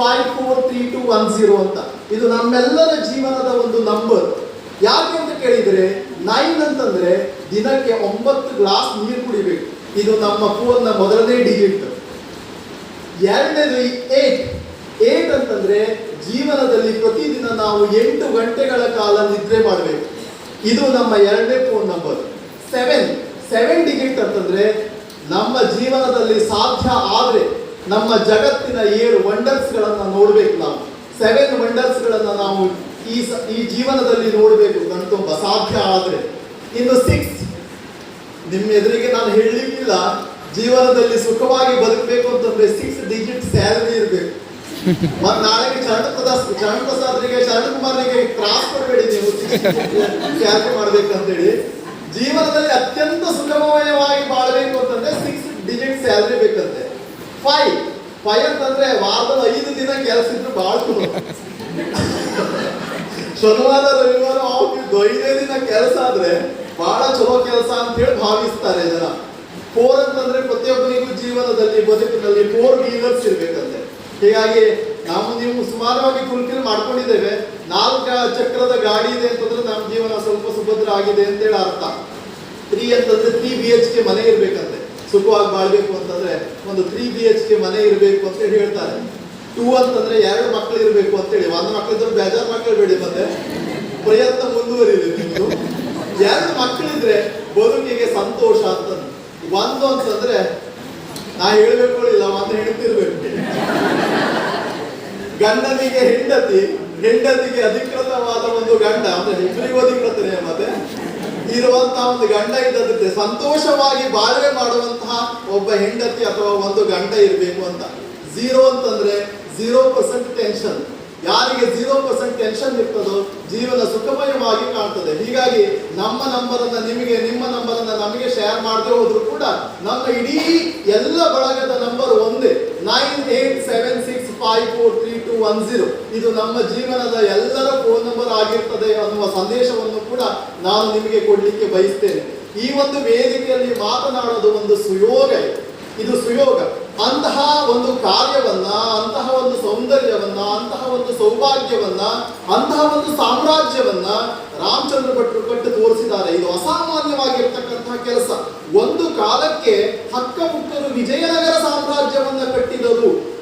Five four three two one zero ಅಂತ. ಇದು ನಮ್ಮೆಲ್ಲರ ಜೀವನದ ಒಂದು ನಂಬರ್ ಯಾಕೆ ಅಂತ ಕೇಳಿದರೆ ನೈನ್ ಅಂತಂದರೆ ದಿನಕ್ಕೆ ಒಂಬತ್ತು ಗ್ಲಾಸ್ ನೀರು ಕುಡಿಬೇಕು. ಇದು ನಮ್ಮ ಫೋನ್ನ ಮೊದಲನೇ ಡಿಜಿಟ್ ಎರಡನೇದು ಏಟ್ ಏಟ್ ಅಂತಂದ್ರೆ ಜೀವನದಲ್ಲಿ ಪ್ರತಿದಿನ ನಾವು ಎಂಟು ಗಂಟೆಗಳ ಕಾಲ ನಿದ್ರೆ ಮಾಡಬೇಕು. ಇದು ನಮ್ಮ ಎರಡನೇ phone number seven seven digit ಅಂತಂದರೆ ನಮ್ಮ ಜೀವನದಲ್ಲಿ ಸಾಧ್ಯ ಆದ್ರೆ ನಮ್ಮ ಜಗತ್ತಿನ ಏಳು ವಂಡರ್ಸ್ ಗಳನ್ನ ನೋಡ್ಬೇಕು ನಾವು. ಸೆವೆನ್ ವಂಡರ್ಸ್ ಗಳನ್ನ ನಾವು ಈ ಈ ಜೀವನದಲ್ಲಿ ನೋಡಬೇಕು ಕಣ್ತುಂಬ ಸಾಧ್ಯ ಆದ್ರೆ. ಇನ್ನು ಸಿಕ್ಸ್ ನಿಮ್ಮ ಎದುರಿಗೆ ನಾನು ಹೇಳಲಿಕ್ಕಿಲ್ಲ. ಜೀವನದಲ್ಲಿ ಸುಖವಾಗಿ ಬದುಕಬೇಕು ಅಂತಂದ್ರೆ ಸಿಕ್ಸ್ ಡಿಜಿಟ್ ಸ್ಯಾಲರಿ ಇರಬೇಕು. ಮತ್ತೆ ನಾಳೆಗೆ ಚರಣ ಪ್ರದಾಸ್ ಚರಣ ಕ್ರಾಸ್ ಕೊಡಬೇಡಿ ನೀವು. ಸ್ಯಾಲರಿ ಮಾಡ್ಬೇಕಂತೇಳಿ. ಜೀವನದಲ್ಲಿ ಅತ್ಯಂತ ಸುಖಮಯವಾಗಿ ಬಾಳಬೇಕು ಅಂತಂದ್ರೆ ಸಿಕ್ಸ್ ಡಿಜಿಟ್ ಸ್ಯಾಲರಿ ಬೇಕಂತೆ. ಫೈವ್ ಫೈ ಅಂತಂದ್ರೆ ವಾರದಲ್ಲಿ ಐದು ದಿನ ಕೆಲಸ ಇದ್ರು ಚಲೋ ಶನಿವಾರ, ರವಿವಾರ ಆಫೀಸ್ ಐದೇ ದಿನ ಕೆಲಸ ಆದ್ರೆ ಬಹಳ ಚಲೋ ಕೆಲಸ ಅಂತ ಹೇಳಿ ಭಾವಿಸ್ತಾರೆ ಜನ. ಫೋರ್ ಅಂತಂದ್ರೆ ಪ್ರತಿಯೊಬ್ಬರಿಗೂ ಜೀವನದಲ್ಲಿ, ಬದುಕಿನಲ್ಲಿ ಫೋರ್ ವೀಲರ್ಸ್ ಇರ್ಬೇಕಂತೆ. ಹೀಗಾಗಿ ನಾವು ನೀವು ಸುಮಾರವಾಗಿ ಫುಲ್ಫಿಲ್ ಮಾಡ್ಕೊಂಡಿದ್ದೇವೆ. ನಾಲ್ಕು ಚಕ್ರದ ಗಾಡಿ ಇದೆ ಅಂತಂದ್ರೆ ನಮ್ಮ ಜೀವನ ಸ್ವಲ್ಪ ಸುಭದ್ರ ಆಗಿದೆ ಅಂತೇಳಿ ಅರ್ಥ. ತ್ರೀ ಅಂತಂದ್ರೆ ತ್ರೀ ಬಿ ಎಚ್ ಕೆ ಮನೆ ಇರ್ಬೇಕಂತೆ. ಸುಖವಾಗಿ ಬಾಳ್ಬೇಕು ಅಂತಂದ್ರೆ ಒಂದು ತ್ರೀ ಬಿ ಎಚ್ ಕೆ ಮನೆ ಇರಬೇಕು ಅಂತ ಹೇಳಿ ಹೇಳ್ತಾರೆ. ಟೂ ಅಂತಂದ್ರೆ ಎರಡು ಮಕ್ಕಳು ಇರಬೇಕು ಅಂತೇಳಿ. ಒಂದು ಮಕ್ಕಳಿದ್ರು ಬೇಜಾರು ಮಕ್ಳು ಬೇಡಿ ಮತ್ತೆ. ಪ್ರಯತ್ನ ಮುಂದುವರಿಲಿ ನಿಮ್ದು. ಎರಡು ಮಕ್ಕಳಿದ್ರೆ ಬದುಕಿಗೆ ಸಂತೋಷ ಅಂತ ಒಂದು ಅಂತಂದ್ರೆ ನಾ ಹೇಳ್ಬೇಕು ಇಲ್ಲ, ಒಂದು ಹೆಣ್ತಿರ್ಬೇಕು ಗಂಡನಿಗೆ ಹೆಂಡತಿ, ಹೆಂಡತಿಗೆ ಅಧಿಕೃತವಾದ ಒಂದು ಗಂಡ, ಅಂದ್ರೆ ಇಬ್ಬರಿಗೂ ಅಧಿಕೃತನೇ ಮತ್ತೆ. ಇರುವಂತಹ ಒಂದು ಗಂಡ ಇದ್ದದಕ್ಕೆ ಸಂತೋಷವಾಗಿ ಬಾಳ್ವೆ ಮಾಡುವಂತಹ ಒಬ್ಬ ಹೆಂಡತಿ ಅಥವಾ ಒಂದು ಗಂಡ ಇರಬೇಕು ಅಂತ. ಝೀರೋ ಅಂತಂದ್ರೆ ಝೀರೋ ಪರ್ಸೆಂಟ್ ಟೆನ್ಷನ್ ಯಾರಿಗೆ ಝೀರೋ ಪರ್ಸೆಂಟ್ ಟೆನ್ಷನ್ ಇರ್ತದೋ ಜೀವನ ಸುಖಮಯವಾಗಿ ಕಾಣ್ತದೆ. ಹೀಗಾಗಿ ನಮ್ಮ ನಂಬರ್ ಅನ್ನ ನಿಮಗೆ, ನಿಮ್ಮ ನಂಬರ್ ಅನ್ನ ನಮಗೆ ಶೇರ್ ಮಾಡದೆ ಹೋದ್ರು ಕೂಡ ನಮ್ಮ ಇಡೀ ಎಲ್ಲ ಬಳಗದ ನಂಬರ್ ಒಂದೇ. Nine eight seven six five four three one zero ಇದು ನಮ್ಮ ಜೀವನದ ಎಲ್ಲರ ಫೋನ್ ನಂಬರ್ ಆಗಿರ್ತದೆ ಅನ್ನುವ ಸಂದೇಶವನ್ನು ಕೂಡ ನಾನು ನಿಮಗೆ ಕೊಡ್ಲಿಕ್ಕೆ ಬಯಸ್ತೇನೆ. ಈ ಒಂದು ವೇದಿಕೆಯಲ್ಲಿ ಮಾತನಾಡೋದು ಒಂದು ಸುಯೋಗ ಇದು. ಸುಯೋಗ. ಅಂತಹ ಒಂದು ಕಾರ್ಯವನ್ನ, ಅಂತಹ ಒಂದು ಸೌಂದರ್ಯವನ್ನ, ಅಂತಹ ಒಂದು ಸೌಭಾಗ್ಯವನ್ನ, ಅಂತಹ ಒಂದು ಸಾಮ್ರಾಜ್ಯವನ್ನ ರಾಮಚಂದ್ರ ಭಟ್ರು ಕಟ್ಟು ತೋರಿಸಿದ್ದಾರೆ. ಇದು ಅಸಾಮಾನ್ಯವಾಗಿರ್ತಕ್ಕಂತಹ ಕೆಲಸ. ಒಂದು ಕಾಲಕ್ಕೆ ಹಕ್ಕಮುಕ್ಕರು ವಿಜಯನಗರ ಸಾಮ್ರಾಜ್ಯವನ್ನ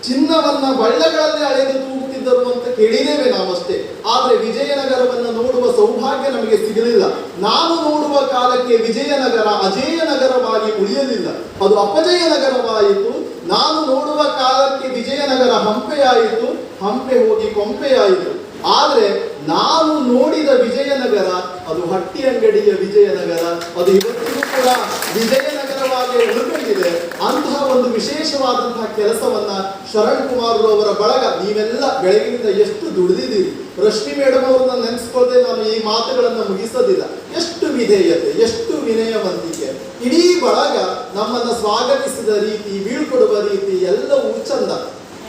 ಚಿನ್ನವನ್ನ ಬಳ್ಳಗಳಲ್ಲಿ ಅಳೆದು ತೂಗುತ್ತಿದ್ದರು ಅಂತ ಕೇಳಿದ್ದೇವೆ ನಾವಷ್ಟೇ. ಆದ್ರೆ ವಿಜಯನಗರವನ್ನ ನೋಡುವ ಸೌಭಾಗ್ಯ ನಮಗೆ ಸಿಗಲಿಲ್ಲ. ನಾನು ನೋಡುವ ಕಾಲಕ್ಕೆ ವಿಜಯನಗರ ಅಜೇಯ ನಗರವಾಗಿ ಉಳಿಯಲಿಲ್ಲ. ಅದು ಅಪಜಯ ನಗರವಾಯಿತು ನಾನು ನೋಡುವ ಕಾಲಕ್ಕೆ ವಿಜಯನಗರ ಹಂಪೆಯಾಯಿತು. ಹಂಪೆ ಹೋಗಿ ಕೊಂಪೆಯಾಯಿತು. ಆದ್ರೆ ನಾನು ನೋಡಿದ ವಿಜಯನಗರ, ಅದು ಹಟ್ಟಿ ಅಂಗಡಿಯ ವಿಜಯನಗರ, ಅದು ಇವತ್ತಿಗೂ ಕೂಡ ವಿಜಯನಗರವಾಗಿ ಉಳ್ಕೊಂಡಿದೆ ಅಂತಹ ಒಂದು ವಿಶೇಷವಾದಂತಹ ಕೆಲಸವನ್ನ ಶರಣ್ ಕುಮಾರ್ ಅವರ ಬಳಗ, ನೀವೆಲ್ಲ ಬೆಳಗಿನಿಂದ ಎಷ್ಟು ದುಡಿದಿದ್ದೀರಿ? ರಶ್ಮಿ ಮೇಡಮ್ ಅವ್ರನ್ನ ನೆನೆಸ್ಕೊಳ್ಳದೆ ನಾನು ಈ ಮಾತುಗಳನ್ನು ಮುಗಿಸೋದಿಲ್ಲ. ಎಷ್ಟು ವಿಧೇಯತೆ, ಎಷ್ಟು ವಿನಯವಂತಿಕೆ ಇಡೀ ಬಳಗ ನಮ್ಮನ್ನ ಸ್ವಾಗತಿಸಿದ ರೀತಿ, ಬೀಳ್ಕೊಡುವ ರೀತಿ ಎಲ್ಲವೂ ಚಂದ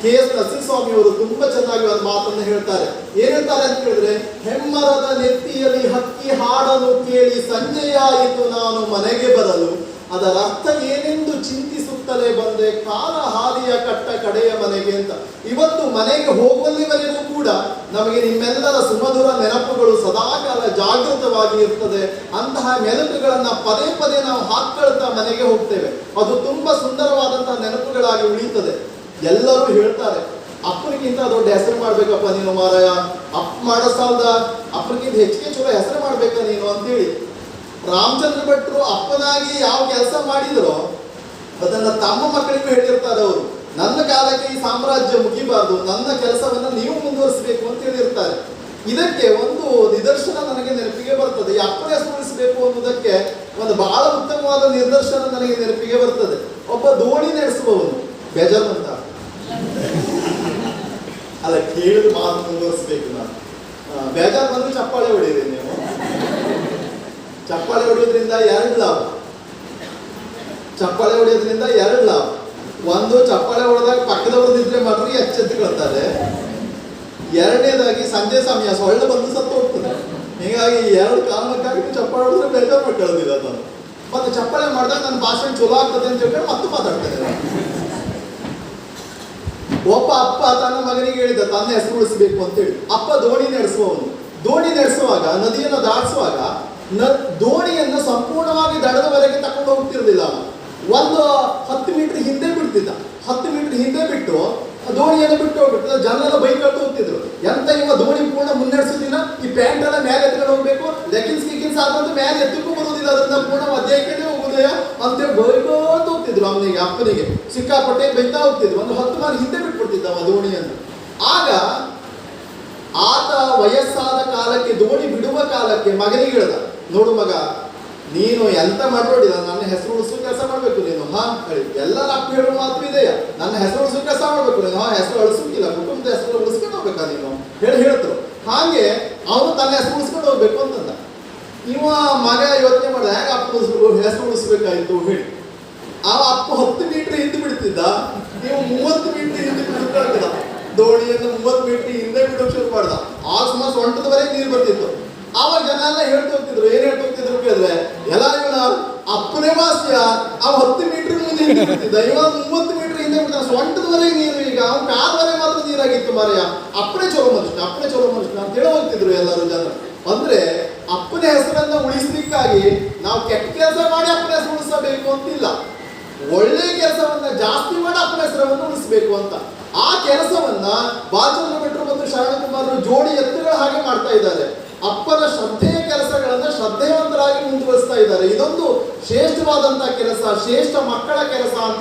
ಕೆ. ಎಸ್. ನರಸಿಂಹಸ್ವಾಮಿ ಅವರು ತುಂಬಾ ಚೆನ್ನಾಗಿ ಒಂದು ಮಾತನ್ನು ಹೇಳ್ತಾರೆ. ಏನ್ ಹೇಳ್ತಾರೆ ಅಂತ ಹೇಳಿದ್ರೆ, ಹೆಮ್ಮರದ ನೆತ್ತಿಯಲ್ಲಿ ಹಕ್ಕಿ ಹಾಡಲು ಕೇಳಿ ಸಂಜೆಯಾಯಿತು ನಾನು ಮನೆಗೆ ಬರಲು. ಅದರ ಅರ್ಥ ಏನೆಂದು ಚಿಂತಿಸುತ್ತಲೇ ಬಂದೆ, ಕಾಲ ಹಾದಿಯ ಕಟ್ಟ ಕಡೆಯ ಮನೆಗೆ ಅಂತ. ಇವತ್ತು ಮನೆಗೆ ಹೋಗುವಲ್ಲಿವರೆಗೂ ಕೂಡ ನಮಗೆ ನಿಮ್ಮೆಲ್ಲರ ಸುಮಧುರ ನೆನಪುಗಳು ಸದಾಕಾಲ ಜಾಗೃತವಾಗಿ ಇರ್ತದೆ. ಅಂತಹ ನೆನಪುಗಳನ್ನು ಪದೇ ಪದೇ ನಾವು ಹಾಕೊಳ್ತಾ ಮನೆಗೆ ಹೋಗ್ತೇವೆ. ಅದು ತುಂಬಾ ಸುಂದರವಾದಂತಹ ನೆನಪುಗಳಾಗಿ ಉಳಿಯುತ್ತದೆ. ಎಲ್ಲರೂ ಹೇಳ್ತಾರೆ, ಅಪ್ಪನಿಗಿಂತ ದೊಡ್ಡ ಹೆಸರು ಮಾಡ್ಬೇಕಪ್ಪ ನೀನು ಮಾರಾಯ. ಅಪ್ಪ ಮಾಡೋ ಸಾಲದ, ಅಪ್ಪನಿಗಿಂತ ಹೆಚ್ಚಿಗೆ ಚಲೋ ಹೆಸರು ಮಾಡ್ಬೇಕ ನೀನು ಅಂತೇಳಿ. ರಾಮಚಂದ್ರ ಭಟ್ರು ಅಪ್ಪನಾಗಿ ಯಾವ ಕೆಲಸ ಮಾಡಿದ್ರೋ, ಅದನ್ನ ತಮ್ಮ ಮಕ್ಕಳಿಗೂ ಹೇಳಿರ್ತಾರೆ ಅವರು. ನನ್ನ ಕಾಲಕ್ಕೆ ಈ ಸಾಮ್ರಾಜ್ಯ ಮುಗಿಬಾರ್ದು, ನನ್ನ ಕೆಲಸವನ್ನ ನೀವು ಮುಂದುವರಿಸಬೇಕು ಅಂತ ಹೇಳಿರ್ತಾರೆ. ಇದಕ್ಕೆ ಒಂದು ನಿದರ್ಶನ ನನಗೆ ನೆನಪಿಗೆ ಬರ್ತದೆ. ಈ ಅಪ್ಪನ ಸ್ಮರಿಸಬೇಕು ಅನ್ನೋದಕ್ಕೆ ಒಂದು ಬಹಳ ಉತ್ತಮವಾದ ನಿದರ್ಶನ ನನಗೆ ನೆನಪಿಗೆ ಬರ್ತದೆ. ಒಬ್ಬ ದೋಣಿ ನಡೆಸುವವನು ಬೇಜಾರು ಅಂತ ಅಲ್ಲ, ಕೇಳಿದ ಮಾತು ಮುಂದುವರಿಸಬೇಕು ನಾನು. ಬೇಜಾರ್ ಬಂದ್ರೆ ಚಪ್ಪಾಳೆ ಹೊಡೆಯಿರಿ ನೀವು. ಚಪ್ಪಾಳೆ ಹೊಡೆಯೋದ್ರಿಂದ ಎರಡು ಲಾಭ. ಚಪ್ಪಾಳೆ ಹೊಡೆಯೋದ್ರಿಂದ ಎರಡು ಲಾಭ. ಒಂದು, ಚಪ್ಪಾಳೆ ಹೊಡೆದಾಗ ಪಕ್ಕದವರು ನಿದ್ರೆ ಮಾತ್ರ ಎಚ್ಚೆತ್ತುಕೊಳ್ತಾರೆ ಎರಡನೇದಾಗಿ ಸಂಜೆ ಸಮಯ, ಸೊಳ್ಳೆ ಬಂದು ಸತ್ತು ಹೋಗ್ತದೆ. ಹೀಗಾಗಿ ಎರಡು ಕಾರಣಕ್ಕಾಗಿ ಚಪ್ಪಾಳೆ ಹೊಡೆದ್ರೆ ಬೇಜಾರು ಮಾಡ್ಕೊಳ್ಳೋದಿಲ್ಲ ನಾನು ಮತ್ತೆ ಚಪ್ಪಾಳೆ ಮಾಡಿದಾಗ ನನ್ನ ಭಾಷಣ ಚಲೋ ಆಗ್ತದೆ ಅಂತ ಹೇಳ್ಕೊಂಡು ಮತ್ತೆ ಮಾತಾಡ್ತಾರೆ. ಒಬ್ಬ ಅಪ್ಪ ತನ್ನ ಮಗನಿಗೆ ಹೇಳಿದ, ತನ್ನ ಹೆಸರು ಉಳಿಸಬೇಕು ಅಂತ ಹೇಳಿ. ಅಪ್ಪ ದೋಣಿ ನಡೆಸುವವನು. ದೋಣಿ ನಡೆಸುವಾಗ, ನದಿಯನ್ನು ದಾಟಿಸುವಾಗ ದೋಣಿಯನ್ನು ಸಂಪೂರ್ಣವಾಗಿ ದಡದವರೆಗೆ ತಕೊಂಡು ಹೋಗ್ತಿರ್ಲಿಲ್ಲ. ಒಂದು ಹತ್ತು ಮೀಟರ್ ಹಿಂದೆ ಬಿಡ್ತಿದ್ದ. ಹತ್ತು ಮೀಟರ್ ಹಿಂದೆ ಬಿಟ್ಟು ದೋಣಿಯನ್ನು ಬಿಟ್ಟು ಹೋಗ್ಬಿಟ್ಟು ಜನರೆಲ್ಲ ಬೈಕ್ ಕಟ್ಟು ಹೋಗ್ತಿದ್ರು. ಎಂತ ಇವ ದೋಣಿ ಪೂರ್ಣ ಮುನ್ನಡೆಸೋದಿಲ್ಲ ಈ ಪ್ಯಾಂಟ್ ಎಲ್ಲ ಮೇಲೆ ಎತ್ಕೊಂಡು ಹೋಗ್ಬೇಕು? ಲೆಗಿನ್ಸ್ ಗಿಗಿನ್ಸ್ ಆದಂತ ಮೇಲೆ ಎತ್ತಕ್ಕೂ ಬರೋದಿಲ್ಲ ಅದನ್ನ ಪೂರ್ಣ ಮಧ್ಯಾಹ್ನಕ್ಕೆ ಹೋಗುದಯ ಅಂತೇಳಿ ಬೈಕೋತ ಹೋಗ್ತಿದ್ರು ಅವನಿಗೆ ಅಪ್ಪನಿಗೆ. ಸಿಕ್ಕಾಪಟ್ಟೆ ಬೈತಾ ಹೋಗ್ತಿದ್ರು. ಒಂದು ಹತ್ತು ಮಾರು ಹಿಂದೆ ಬಿಟ್ಬಿಡ್ತಿದ್ದ ಅವ ದೋಣಿಯನ್ನು. ಆಗ ಆತ ವಯಸ್ಸಾದ ಕಾಲಕ್ಕೆ, ದೋಣಿ ಬಿಡುವ ಕಾಲಕ್ಕೆ ಮಗನಿಗೆ ಹೇಳ್ದ. ನೋಡು ಮಗ, ನೀನು ಎಂತ ಮಾಡಬೇಡಿ ನನ್ನ ಹೆಸರು ಉಳಿಸು ಕೆಲಸ ಮಾಡಬೇಕು ನೀನು. ಹಾ, ಹೇಳಿ. ಎಲ್ಲರ ಅಪ್ಪ ಹೇಳುವ ಮಾತು ಇದೆಯಾ? ನನ್ನ ಹೆಸರು ಉಳಿಸೋ ಕೆಲಸ ಮಾಡಬೇಕು ನೀನು. ಹಾ, ಹೆಸರು ಉಳಿಸೋಕಿಲ್ಲ ಕುಟುಂಬದ ಹೆಸರು ಉಳಿಸ್ಕೊಂಡು ಹೋಗ್ಬೇಕಾ ನೀನು? ಹೇಳಿ ಹೇಳ್ತರು. ಹಾಗೆ ಅವನು ತನ್ನ ಹೆಸರು ಉಳಿಸ್ಕೊಂಡು ಹೋಗ್ಬೇಕು ಅಂತಂದ. ಇವ ಮಗ ಯೋಚನೆ ಮಾಡಿದ, ಹೇಗೆ ಅಪ್ಪ ಉಳಿಸ್ಬೇಕು? ಹೆಸರು ಉಳಿಸ್ಬೇಕಾಯ್ತು? ಹೇಳಿ. ಆ ಅಪ್ಪ ಹತ್ತು ಮೀಟರ್ ಹಿಂದೆ ಬಿಡ್ತಿದ್ದ. ನೀವು ಮೂವತ್ತು ಮೀಟರ್ ಹಿಂದೆ ಬಿಡ್ತಿದ್ದ ದೋಣಿಯನ್ನು ಮೂವತ್ತು ಮೀಟರ್ ಹಿಂದೆ ಬಿಡೋಕೆ ಶುರು ಮಾಡ್ದ. ಆ ಸುಮಾರು ಸೊಂಟದವರೆಗೆ ನೀರು ಬರ್ತಿತ್ತು. ಆವಾಗ ಜನ ಎಲ್ಲ ಹೇಳ್ತಾ ಹೋಗ್ತಿದ್ರು ಎಲ್ಲ ಇವನ ಅಪ್ಪನೇ ವಾಸ್ಯ ಅವ್ ಹತ್ತು ಮೀಟರ್ ಮುಂದೆ ಹಿಂದೆ ಮೂವತ್ತು ಮೀಟರ್ ಹಿಂದೆ ಬಿಡ್ತಾನೆ ಸೊಂಟದವರೆಗೆ ನೀರು ಈಗ. ಅವ್ನ ಕಾದವರೆಗೆ ಮಾತ್ರ ನೀರಾಗಿತ್ತು ಮಾರಯ್ಯ. ಅಪ್ಪನೇ ಚಲೋ ಮನುಷ್ಯ, ಅಪ್ಪನೇ ಚಲೋ ಮನುಷ್ಯ ಅಂತ ಹೇಳಿ ಹೋಗ್ತಿದ್ರು ಎಲ್ಲರೂ ಜನರು. ಅಂದ್ರೆ ಅಪ್ಪನ ಹೆಸರನ್ನ ಉಳಿಸ್ಲಿಕ್ಕಾಗಿ ನಾವು ಕೆಟ್ಟ ಕೆಲಸ ಮಾಡಿ ಅಪ್ಪನ ಹೆಸರು ಉಳಿಸಬೇಕು ಅಂತಿಲ್ಲ. ಒಳ್ಳೆ ಕೆಲಸವನ್ನ ಜಾಸ್ತಿ ಮಾಡಿ ಅಪ್ಪನ ಹೆಸರವನ್ನು ಉಳಿಸಬೇಕು ಅಂತ. ಆ ಕೆಲಸವನ್ನ ಬಾಚಂದ್ರ ಭಟ್ರು ಮತ್ತು ಶರಣಕುಮಾರರು ಜೋಡಿ ಎತ್ತುಗಳ ಹಾಗೆ ಮಾಡ್ತಾ ಇದ್ದಾರೆ. ಅಪ್ಪನ ಶ್ರದ್ಧೆಯ ಕೆಲಸಗಳನ್ನ ಶ್ರದ್ಧೆಯವಂತರಾಗಿ ಮುಂದುವರಿಸ್ತಾ ಇದ್ದಾರೆ. ಇದೊಂದು ಶ್ರೇಷ್ಠವಾದಂತಹ ಕೆಲಸ ಶ್ರೇಷ್ಠ ಮಕ್ಕಳ ಕೆಲಸ ಅಂತ